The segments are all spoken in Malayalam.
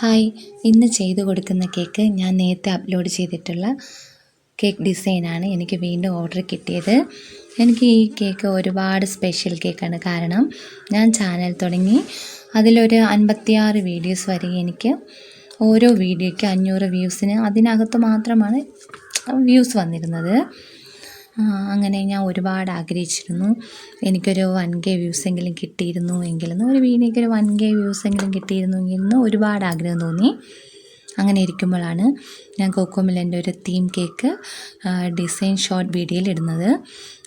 ഹായ്. ഇന്ന് ചെയ്തു കൊടുക്കുന്ന കേക്ക് ഞാൻ നേരത്തെ അപ്ലോഡ് ചെയ്തിട്ടുള്ള കേക്ക് ഡിസൈനാണ് എനിക്ക് വീണ്ടും ഓർഡർ കിട്ടിയത്. എനിക്ക് ഈ കേക്ക് ഒരുപാട് സ്പെഷ്യൽ കേക്കാണ്. കാരണം ഞാൻ ചാനൽ തുടങ്ങി അതിലൊരു അൻപത്തിയാറ് വീഡിയോസ് വരെ എനിക്ക് ഓരോ വീഡിയോയ്ക്ക് അഞ്ഞൂറ് വ്യൂസിന് അതിനകത്ത് മാത്രമാണ് വ്യൂസ് വന്നിരുന്നത്. അങ്ങനെ ഞാൻ ഒരുപാട് ആഗ്രഹിച്ചിരുന്നു. എനിക്കൊരു വൺ കെ വ്യൂസ് എങ്കിലും കിട്ടിയിരുന്നു എങ്കിലും ഒരു വീഡിയോയ്ക്ക് ഒരു വൺ കെ വ്യൂസ് എങ്കിലും കിട്ടിയിരുന്നു എന്ന് ഒരുപാട് ആഗ്രഹം തോന്നി. അങ്ങനെ ഇരിക്കുമ്പോഴാണ് ഞാൻ കോക്കോമിലന്റെ ഒരു തീം കേക്ക് ഡിസൈൻ ഷോർട്ട് വീഡിയോയിൽ ഇടുന്നത്.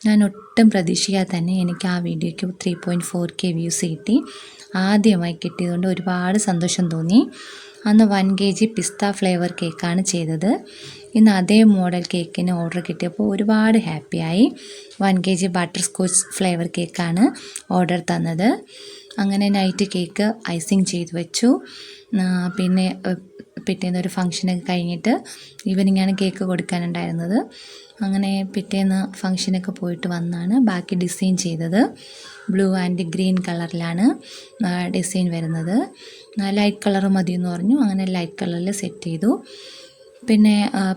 ഞാൻ ഒട്ടും പ്രതീക്ഷിക്കാതെ തന്നെ എനിക്ക് ആ വീഡിയോയ്ക്ക് three point four K views കിട്ടി. ആദ്യമായി കിട്ടിയതുകൊണ്ട് ഒരുപാട് സന്തോഷം തോന്നി. അന്ന് one K G pista flavour കേക്കാണ് ചെയ്തത്. ഇന്ന് അതേ മോഡൽ കേക്കിന് ഓർഡർ കിട്ടിയപ്പോൾ ഒരുപാട് ഹാപ്പിയായി. One K G butterscotch flavour കേക്കാണ് ഓർഡർ തന്നത്. അങ്ങനെ നൈറ്റ് കേക്ക് ഐസിങ് ചെയ്ത് വെച്ചു. പിന്നെ പിറ്റേന്ന് ഒരു ഫംഗ്ഷനൊക്കെ കഴിഞ്ഞിട്ട് ഈവനിങ്ങാണ് കേക്ക് കൊടുക്കാനുണ്ടായിരുന്നത്. അങ്ങനെ പിറ്റേന്ന് ഫംഗ്ഷനൊക്കെ പോയിട്ട് വന്നാണ് ബാക്കി ഡിസൈൻ ചെയ്തത്. ബ്ലൂ ആൻഡ് ഗ്രീൻ കളറിലാണ് ഡിസൈൻ വരുന്നത്. ലൈറ്റ് കളർ മതി എന്ന് പറഞ്ഞു. അങ്ങനെ ലൈറ്റ് കളറിൽ സെറ്റ് ചെയ്തു. പിന്നെ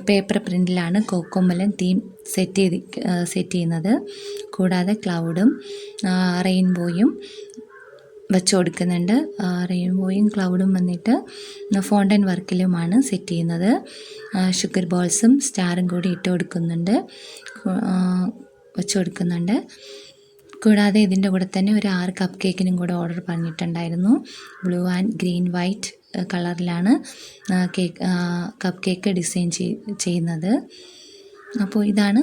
പേപ്പർ പ്രിന്റിലാണ് കോക്കോമലൻ തീം സെറ്റ് ചെയ്ത് സെറ്റ് ചെയ്യുന്നത്. കൂടാതെ ക്ലൗഡും റെയിൻബോയും വെച്ച് കൊടുക്കുന്നുണ്ട്. റെയിൻബോയും ക്ലൗഡും വന്നിട്ട് ഫോണ്ടൻ വർക്കിലുമാണ് സെറ്റ് ചെയ്യുന്നത്. ഷുഗർ ബോൾസും സ്റ്റാറും കൂടി ഇട്ട് കൊടുക്കുന്നുണ്ട്. വെച്ച് കൊടുക്കുന്നുണ്ട്. കൂടാതെ ഇതിന്റെ കൂടെ തന്നെ ഒരു ആറ് കപ്പ് കേക്കിനും കൂടെ ഓർഡർ പറഞ്ഞിട്ടുണ്ടായിരുന്നു. ബ്ലൂ ആൻഡ് ഗ്രീൻ വൈറ്റ് കളറിലാണ് കേക്ക് കപ്പ് കേക്ക് ഡിസൈൻ ചെയ്യുന്നത്. അപ്പോൾ ഇതാണ്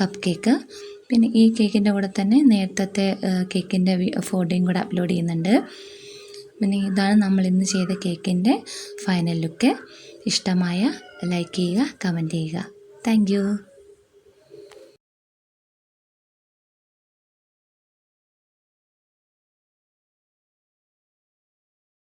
കപ്പ് കേക്ക് പിന്നെ ഈ കേക്കിന്റെ കൂടെ തന്നെ നേരത്തെ കേക്കിന്റെ ഫോട്ടോയും കൂടെ അപ്ലോഡ് ചെയ്യുന്നുണ്ട്. പിന്നെ ഇതാണ് നമ്മൾ ഇന്ന് ചെയ്ത കേക്കിന്റെ ഫൈനൽ ലുക്ക്. ഇഷ്ടമായ ലൈക്ക് ചെയ്യുക കമന്റ് ചെയ്യുക. താങ്ക്